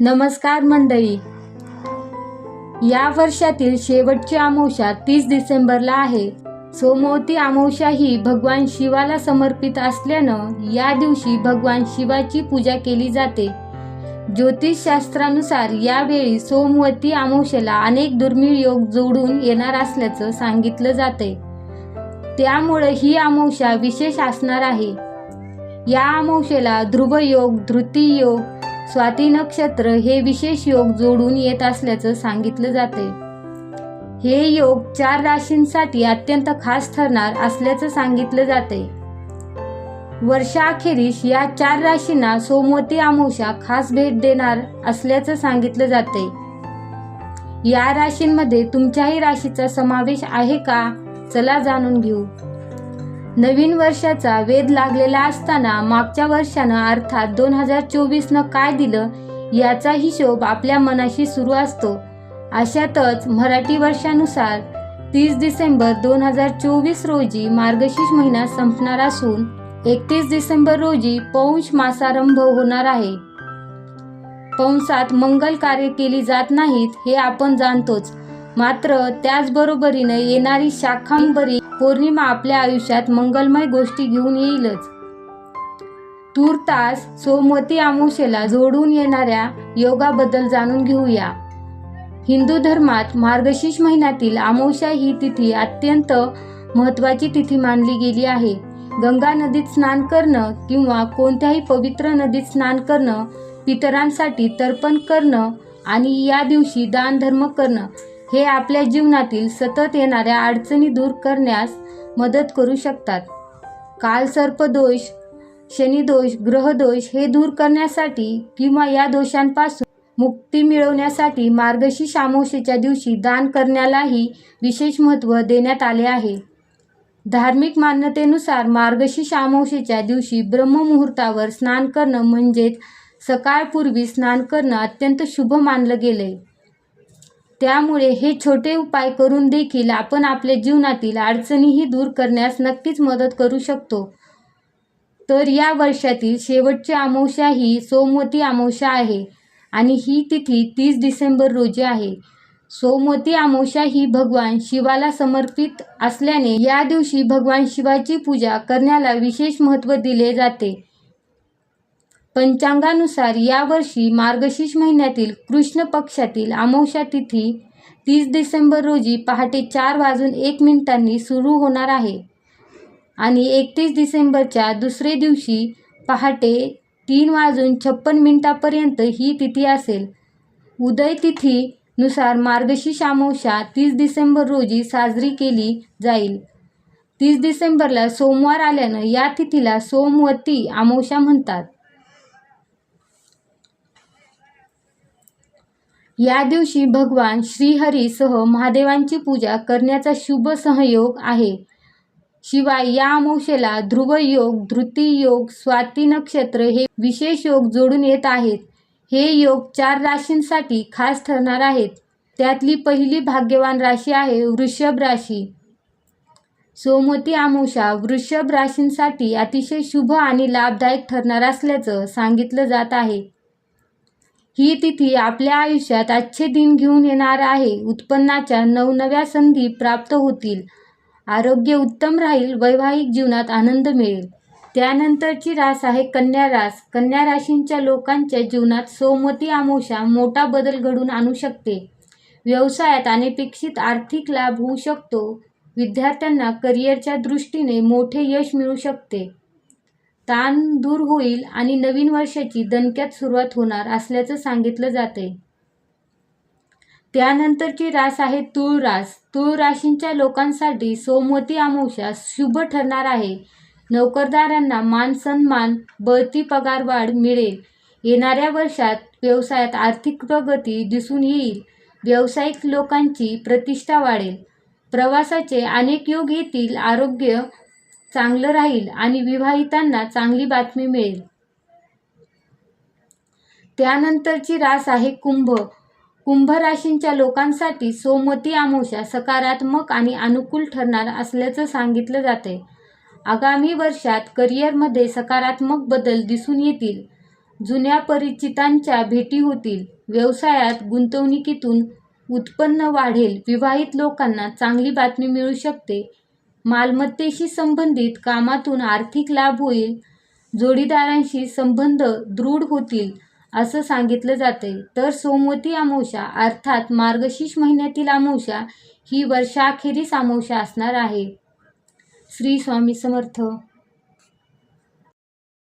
नमस्कार मंडळी. या वर्षातील शेवटची अमावस्या तीस डिसेंबरला आहे. सोमवती अमावस्या ही भगवान शिवाला समर्पित असल्यानं या दिवशी भगवान शिवाची पूजा केली जाते. ज्योतिषशास्त्रानुसार यावेळी सोमवती अमावस्येला अनेक दुर्मिळ योग जोडून येणार असल्याचं सांगितलं जाते त्यामुळे ही अमावस्या विशेष असणार आहे. या अमावस्येला ध्रुव योग योग स्वाती नक्षत्र हे विशेष योग जोडून येत असल्याचं सांगितलं जाते. हे योग चार राशींसाठी अत्यंत खास ठरणार असल्याचं सांगितलं जाते. वर्षाअखेरीस या चार राशींना सोमवती अमावस्या खास भेट देणार असल्याचं सांगितलं जाते. या राशींमध्ये तुमच्याही राशीचा समावेश आहे का? चला जाणून घेऊ. नवीन वर्षाचा वेध लागलेला असताना मागच्या वर्षानं अर्थात दोन हजार चोवीसनं काय दिलं याचा हिशोब आपल्या मनाशी सुरू असतो. अशातच मराठी वर्षानुसार तीस डिसेंबर दोन हजार चोवीस रोजी मार्गशीर्ष महिना संपणार असून एकतीस डिसेंबर रोजी पौंश मासारंभ होणार आहे. पौंसात मंगल कार्य केली जात नाहीत हे आपण जाणतोच. मात्र त्याचबरोबरीने येणारी शाखांबरी पौर्णिमा आपल्या आयुष्यात मंगलमय गोष्टी घेऊन येईलच. तूर्तास सोमवती अमावस्येला जोडून येणाऱ्या योगाबद्दल जाणून घेऊया. हिंदू धर्मात मार्गशीर्ष महिन्यातील आमोशा ही तिथी अत्यंत महत्त्वाची तिथी मानली गेली आहे. गंगा नदीत स्नान करणं किंवा कोणत्याही पवित्र नदीत स्नान करणं पितरांसाठी तर्पण करणं आणि या दिवशी दान धर्म करणं हे आपल्या जीवनातील सतत येणाऱ्या अडचणी दूर करण्यास मदत करू शकतात. कालसर्पदोष शनिदोष ग्रहदोष हे दूर करण्यासाठी किंवा या दोषांपासून मुक्ती मिळवण्यासाठी मार्गशीर्ष अमावस्येच्या दिवशी दान करण्यालाही विशेष महत्त्व देण्यात आले आहे. धार्मिक मान्यतेनुसार मार्गशीर्ष अमावस्येच्या दिवशी ब्रह्ममुहूर्तावर स्नान करणं म्हणजेच सकाळपूर्वी स्नान करणं अत्यंत शुभ मानलं गेलंय. त्यामुळे हे छोटे उपाय करून देखील आपण आपल्या जीवनातील अडचणीही दूर करण्यास नक्कीच मदत करू शकतो. तर या वर्षातील शेवटची अमावस्या ही सोमवती अमावस्या आहे आणि ही तिथी तीस डिसेंबर रोजी आहे. सोमवती अमावस्या ही भगवान शिवाला समर्पित असल्याने या दिवशी भगवान शिवाची पूजा करण्याला विशेष महत्त्व दिले जाते. पंचांगानुसार यावर्षी मार्गशीर्ष महिन्यातील कृष्ण पक्षातील अमावस्या तिथी तीस डिसेंबर रोजी पहाटे चार वाजून एक मिनिटांनी सुरू होणार आहे. आणि एकतीस डिसेंबरच्या दुसरे दिवशी पहाटे तीन वाजून छप्पन मिनिटापर्यंत ही तिथी असेल. उदय तिथीनुसार मार्गशीर्ष अमावस्या तीस डिसेंबर रोजी साजरी केली जाईल. तीस डिसेंबरला सोमवार आल्यानं या तिथीला सोमवती अमावस्या म्हणतात. या दिवशी भगवान श्रीहरीसह महादेवांची पूजा करण्याचा शुभ सहयोग आहे. शिवाय या अमावशेला ध्रुव योग धृती योग स्वाती नक्षत्र हे विशेष योग जोडून येत आहेत. हे योग चार राशींसाठी खास ठरणार आहेत. त्यातली पहिली भाग्यवान राशी आहे वृषभ राशी. सोमती अमावस्या वृषभ राशींसाठी अतिशय शुभ आणि लाभदायक ठरणार असल्याचं सांगितलं जात आहे. ही तिथी आपल्या आयुष्यात अच्छे दिन घेऊन येणार आहे. उत्पन्नाच्या नवनव्या संधी प्राप्त होतील. आरोग्य उत्तम राहील वैवाहिक जीवनात आनंद मिळेल. त्यानंतरची रास आहे कन्या रास. कन्या राशींच्या लोकांच्या जीवनात सोमती आमोशा मोठा बदल घडून आणू शकते. व्यवसायात अनपेक्षित आर्थिक लाभ होऊ शकतो. विद्यार्थ्यांना करिअरच्या दृष्टीने मोठे यश मिळू शकते. ताण दूर होईल आणि नवीन वर्षाची दणक्यात सुरुवात होणार असल्याचं सांगितलं जाते. त्यानंतरची रास आहे तूळ रास. तूळ राशींच्या लोकांसाठी सोमवती अमावस्या शुभ ठरणार आहे. नोकरदारांना मान सन्मान बढती पगारवाढ मिळेल. येणाऱ्या वर्षात व्यवसायात आर्थिक प्रगती दिसून येईल. व्यावसायिक लोकांची प्रतिष्ठा वाढेल. प्रवासाचे अनेक योग येतील. आरोग्य चांगलं राहील आणि विवाहितांना चांगली बातमी मिळेल. त्यानंतरची रास आहे कुंभ. कुंभ राशींच्या लोकांसाठी सोमती आमोशा सकारात्मक आणि अनुकूल ठरणार असल्याचं सांगितलं जाते आगामी वर्षात करिअरमध्ये सकारात्मक बदल दिसून येतील. जुन्या परिचितांच्या भेटी होतील. व्यवसायात गुंतवणुकीतून उत्पन्न वाढेल. विवाहित लोकांना चांगली बातमी मिळू शकते. मालमत्तेशी संबंधित कामातून आर्थिक लाभ होईल जोडीदारांशी संबंध दृढ होतील असं सांगितलं जाते तर सोमवती अमावस्या अर्थात मार्गशीर्ष महिन्यातील अमावस्या ही वर्षाखेरीस अमावस्या असणार आहे. श्री स्वामी समर्थ.